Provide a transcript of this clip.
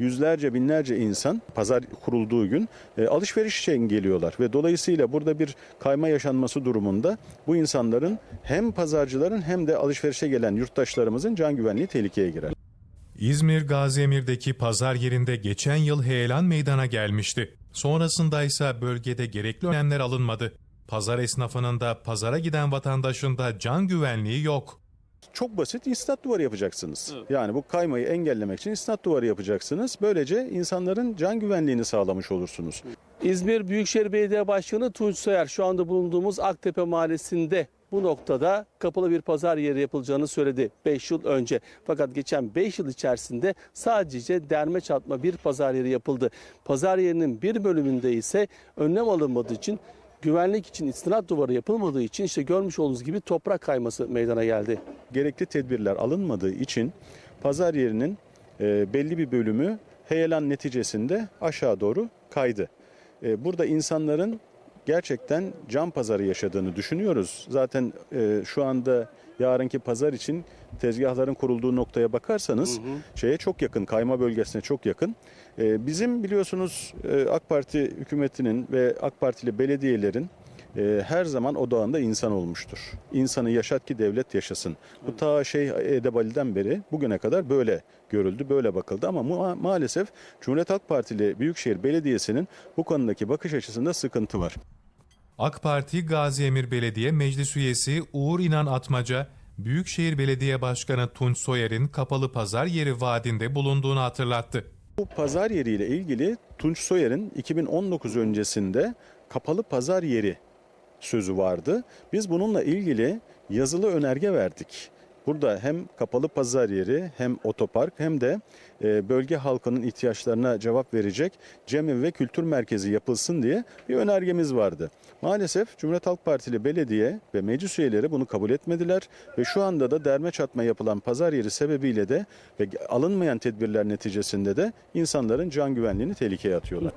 yüzlerce binlerce insan pazar kurulduğu gün e, alışveriş için geliyorlar ve dolayısıyla burada bir kayma yaşanması durumunda bu insanların hem pazarcıların hem de alışverişe gelen yurttaşlarımızın can güvenliği tehlikeye girer. İzmir Gaziemir'deki pazar yerinde geçen yıl heyelan meydana gelmişti. Sonrasında ise bölgede gerekli önlemler alınmadı. Pazar esnafının da pazara giden vatandaşın da can güvenliği yok. Çok basit isnat duvarı yapacaksınız. Yani bu kaymayı engellemek için isnat duvarı yapacaksınız. Böylece insanların can güvenliğini sağlamış olursunuz. İzmir Büyükşehir Belediye Başkanı Tunç Soyer şu anda bulunduğumuz Aktepe Mahallesi'nde bu noktada kapalı bir pazar yeri yapılacağını söyledi 5 yıl önce. Fakat geçen 5 yıl içerisinde sadece derme çatma bir pazar yeri yapıldı. Pazar yerinin bir bölümünde ise önlem alınmadığı için güvenlik için istinat duvarı yapılmadığı için işte görmüş olduğunuz gibi toprak kayması meydana geldi. Gerekli tedbirler alınmadığı için pazar yerinin e, belli bir bölümü heyelan neticesinde aşağı doğru kaydı. E, burada insanların gerçekten can pazarı yaşadığını düşünüyoruz. Zaten e, şu anda yarınki pazar için tezgahların kurulduğu noktaya bakarsanız şeye çok yakın, kayma bölgesine çok yakın. E, bizim biliyorsunuz e, AK Parti hükümetinin ve AK Partili belediyelerin e, her zaman odağında insan olmuştur. İnsanı yaşat ki devlet yaşasın. Bu ta şey Edebali'den beri bugüne kadar böyle görüldü, böyle bakıldı ama ma- maalesef Cumhuriyet Halk Partili Büyükşehir Belediyesi'nin bu konudaki bakış açısında sıkıntı var. AK Parti Gaziemir Belediye Meclis Üyesi Uğur İnan Atmaca, Büyükşehir Belediye Başkanı Tunç Soyer'in kapalı pazar yeri vaadinde bulunduğunu hatırlattı. Bu pazar yeriyle ilgili Tunç Soyer'in 2019 öncesinde kapalı pazar yeri sözü vardı. Biz bununla ilgili yazılı önerge verdik. Burada hem kapalı pazar yeri hem otopark hem de e, bölge halkının ihtiyaçlarına cevap verecek cemevi ve kültür merkezi yapılsın diye bir önergemiz vardı. Maalesef Cumhuriyet Halk Partili belediye ve meclis üyeleri bunu kabul etmediler ve şu anda da derme çatma yapılan pazar yeri sebebiyle de ve alınmayan tedbirler neticesinde de insanların can güvenliğini tehlikeye atıyorlar.